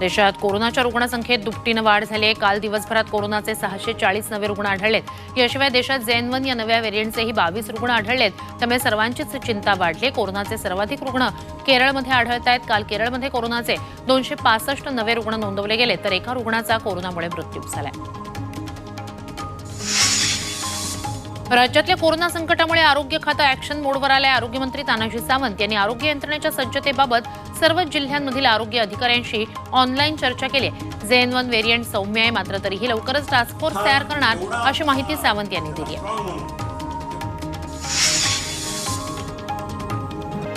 देशात कोरोनाच्या रुग्णसंख्येत दुपटीनं वाढ झाली आहे काल दिवसभरात कोरोनाचे सहाशे चाळीस नवे रुग्ण आढळलेत. याशिवाय देशात जेन वन या नव्या व्हेरियंटचेही बावीस रुग्ण आढळलेत. त्यामुळे सर्वांचीच चिंता वाढली कोरोनाचे सर्वाधिक रुग्ण केरळमध्ये आढळत आहेत. काल केरळमध्ये कोरोनाचे दोनशे पासष्ट नवे रुग्ण नोंदवले गेले तर एका रुग्णाचा कोरोनामुळे मृत्यू झालाय. राज्यातल्या कोरोना संकटामुळे आरोग्य खातं ॲक्शन मोडवर आलंय. आरोग्यमंत्री तानाजी सावंत यांनी आरोग्य यंत्रणेच्या सज्जतेबाबत सर्व जिल्ह्यांमधील आरोग्य अधिकाऱ्यांशी ऑनलाईन चर्चा केली आहे. झेन वन व्हेरियंट सौम्य आहे मात्र तरीही लवकरच टास्क फोर्स तयार करणार अशी माहिती सावंत यांनी दिली आहे.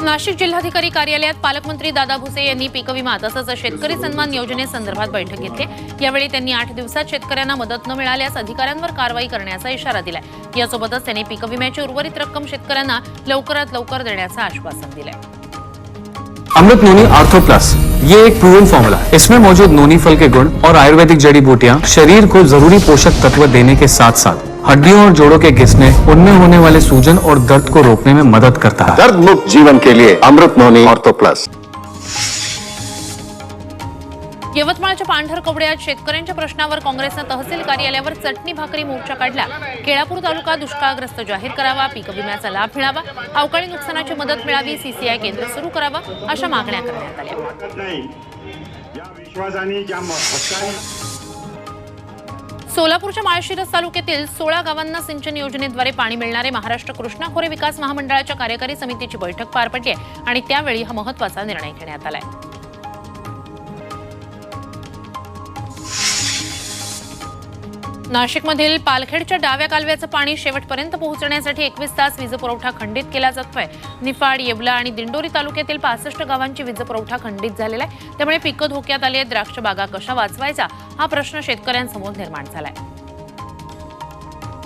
नाशिक जिल्हाधिकारी कार्यालयात पालकमंत्री दादा भुसे यांनी पीक विमा तसंच शेतकरी सन्मान योजनेसंदर्भात बैठक घेतली. यावेळी त्यांनी आठ दिवसात शेतकऱ्यांना मदत न मिळाल्यास अधिकाऱ्यांवर कारवाई करण्याचा इशारा दिलाय. यासोबतच त्यांनी पीक विम्याची उर्वरित रक्कम शेतकऱ्यांना लवकरात लवकर देण्याचं आश्वासन दिलंय. अमृत नोनी आर्थो प्लस ये एक प्रूवन फॉर्मूला है। इसमें मौजूद नोनी फल के गुण और आयुर्वेदिक जड़ी बूटियाँ शरीर को जरूरी पोषक तत्व देने के साथ साथ हड्डियों और जोड़ों के घिसने उनमें होने वाले सूजन और दर्द को रोकने में मदद करता है। दर्द मुक्त जीवन के लिए अमृत नोनी ऑर्थो प्लस। यवतमाळच्या पांढर कवड्यात शेतकऱ्यांच्या प्रश्नावर काँग्रेसनं तहसील कार्यालयावर चटणी भाकरी मोर्चा काढला. केळापूर तालुका दुष्काळग्रस्त जाहीर करावा पीक विम्याचा लाभ मिळावा अवकाळी नुकसानाची मदत मिळावी सीसीआय केंद्र सुरू करावं अशा मागण्या करण्यात आल्या. सोलापूरच्या माळशिरस तालुक्यातील सोळा गावांना सिंचन योजनेद्वारे पाणी मिळणारे महाराष्ट्र कृष्णा खोरे विकास महामंडळाच्या कार्यकारी समितीची बैठक पार पडली आहे आणि त्यावेळी हा महत्त्वाचा निर्णय घेण्यात आला आहे नाशिकमधील पालखेडच्या डाव्या कालव्याचं पाणी शेवटपर्यंत पोहोचण्यासाठी एकवीस तास वीजपुरवठा खंडित केला जातोय. निफाड येवला आणि दिंडोरी तालुक्यातील पासष्ट गावांची वीजपुरवठा खंडित झालेला आहे. त्यामुळे पिकं धोक्यात आली आहेत. द्राक्ष बागा कशा वाचवायचा हा प्रश्न शेतकऱ्यांसमोर निर्माण झाला आहे